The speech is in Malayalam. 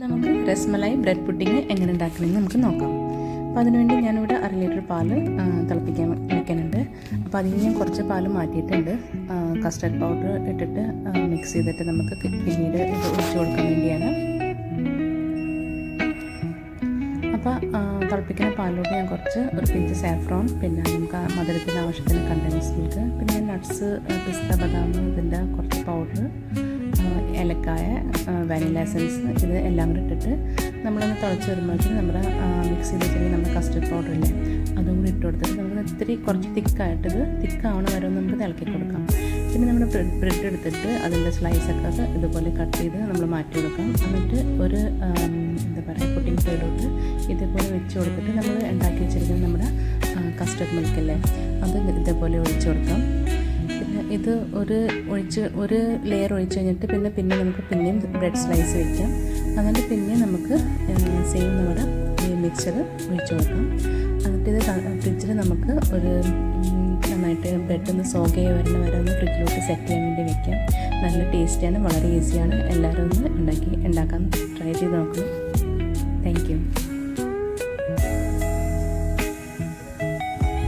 നമുക്ക് രസ്മലായി ബ്രെഡ് പുഡിങ് എങ്ങനെ ഉണ്ടാക്കണമെന്ന് നമുക്ക് നോക്കാം. അപ്പോൾ അതിനുവേണ്ടി ഞാനിവിടെ അര ലിറ്റർ പാൽ തിളപ്പിക്കാൻ വെക്കാനുണ്ട് അപ്പോൾ അതിൽ ഞാൻ കുറച്ച് പാൽ മാറ്റിയിട്ടുണ്ട്. കസ്റ്റർഡ് പൗഡർ ഇട്ടിട്ട് മിക്സ് ചെയ്തിട്ട് നമുക്ക് പിന്നീട് ഇത് ഒഴിച്ചു കൊടുക്കാൻ വേണ്ടിയാണ്. അപ്പോൾ തിളപ്പിക്കുന്ന പാലിലോട്ട് ഞാൻ കുറച്ച് ഒരു പിഞ്ച് സാഫ്രോൺ പിന്നെ നമുക്ക് മധുരത്തിന് ആവശ്യത്തിന് കണ്ടൻസ് മിൽക്ക് പിന്നെ നട്ട്സ് പിസ്ത ബദാം ഇതിന്റെ കുറച്ച് പൗഡർ ഏലക്കായ വാനില എസൻസ് ഇത് എല്ലാം കൂടി ഇട്ടിട്ട് നമ്മളൊന്ന് തിളച്ച് വരുമ്പോഴത്തേക്കും നമ്മുടെ മിക്സിയിൽ വെച്ചിട്ടുണ്ടെങ്കിൽ നമ്മുടെ കസ്റ്റർഡ് പൗഡർ ഇല്ലേ അതും കൂടി ഇട്ട് കൊടുത്തിട്ട് നമുക്ക് ഇത്തിരി കുറച്ച് തിക്കായിട്ട് ഇത് തിക്കാവണ വരെ നമുക്ക് തിളക്കി കൊടുക്കാം. പിന്നെ നമ്മൾ ബ്രെഡ് എടുത്തിട്ട് അതിന്റെ സ്ലൈസൊക്കെ ഇതുപോലെ കട്ട് ചെയ്ത് നമ്മൾ മാറ്റി കൊടുക്കാം. എന്നിട്ട് ഒരു എന്താ പറയുക പുട്ടിംഗ് സൈഡോട്ട് ഇതേപോലെ വെച്ച് കൊടുത്തിട്ട് നമ്മൾ ഉണ്ടാക്കി വെച്ചിരിക്കുന്ന നമ്മുടെ കസ്റ്റർഡ് മിൽക്കല്ലേ അത് ഇതേപോലെ ഒഴിച്ച് കൊടുക്കാം. പിന്നെ ഇത് ഒരു ഒഴിച്ച് ഒരു ലെയർ ഒഴിച്ച് കഴിഞ്ഞിട്ട് പിന്നെ പിന്നെ നമുക്ക് പിന്നെയും ബ്രെഡ് സ്ലൈസ് വയ്ക്കാം എന്നിട്ട് പിന്നെ നമുക്ക് സെയിം നമ്മുടെ ഈ മിക്സർ ഒഴിച്ച് കൊടുക്കാം. എന്നിട്ട് ഇത് ഫ്രിഡ്ജിൽ നമുക്ക് ഒരു നന്നായിട്ട് ബ്രെഡ് ഒന്ന് സോഗ് ചെയ്ത് വരുന്ന വരെ ഒന്ന് ഫ്രിഡ്ജിലോട്ട് സെറ്റ് ചെയ്യാൻ വേണ്ടി വെക്കാം. നല്ല ടേസ്റ്റിയാണ് വളരെ ഈസിയാണ് എല്ലാവരും ഒന്ന് ഉണ്ടാക്കി ഉണ്ടാക്കാൻ ട്രൈ ചെയ്ത് നോക്കണം. Thank you